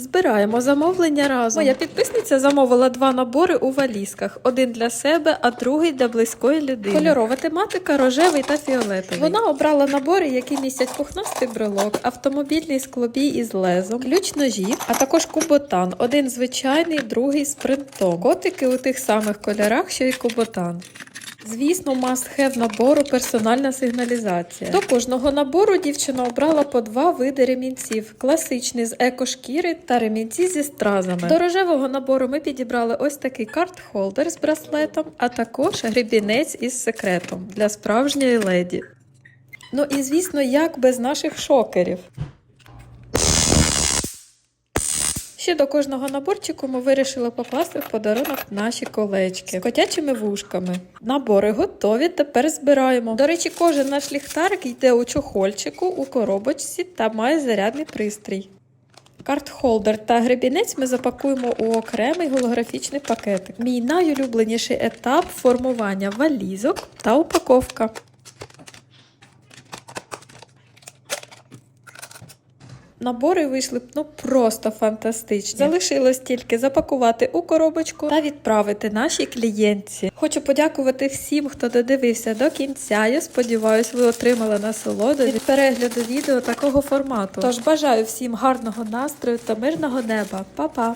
Збираємо замовлення разом. Моя підписниця замовила два набори у валізках: один для себе, а другий для близької людини. Кольорова тематика рожевий та фіолетовий. Вона обрала набори, які містять пухнастий брелок, автомобільний склобій із лезом, ключ ножів, а також куботан. Один звичайний, другий з принтом. Котики у тих самих кольорах, що й куботан. Звісно, must-have набору персональна сигналізація. До кожного набору дівчина обрала по два види ремінців: класичний з екошкіри та ремінці зі стразами. До рожевого набору ми підібрали ось такий карт-холдер з браслетом, а також гребінець із секретом для справжньої леді. Ну і звісно, як без наших шокерів. Ще до кожного наборчику ми вирішили покласти в подарунок наші колечки з котячими вушками. Набори готові, тепер збираємо. До речі, кожен наш ліхтарик йде у чохольчику, у коробочці та має зарядний пристрій. Карт-холдер та гребінець ми запакуємо у окремий голографічний пакетик. Мій найулюбленіший етап формування валізок та упаковка. Набори вийшли ну просто фантастичні. Залишилось тільки запакувати у коробочку та відправити нашій клієнтці. Хочу подякувати всім, хто додивився до кінця. Я сподіваюся, ви отримали насолоду від перегляду відео такого формату. Тож бажаю всім гарного настрою та мирного неба. Па-па!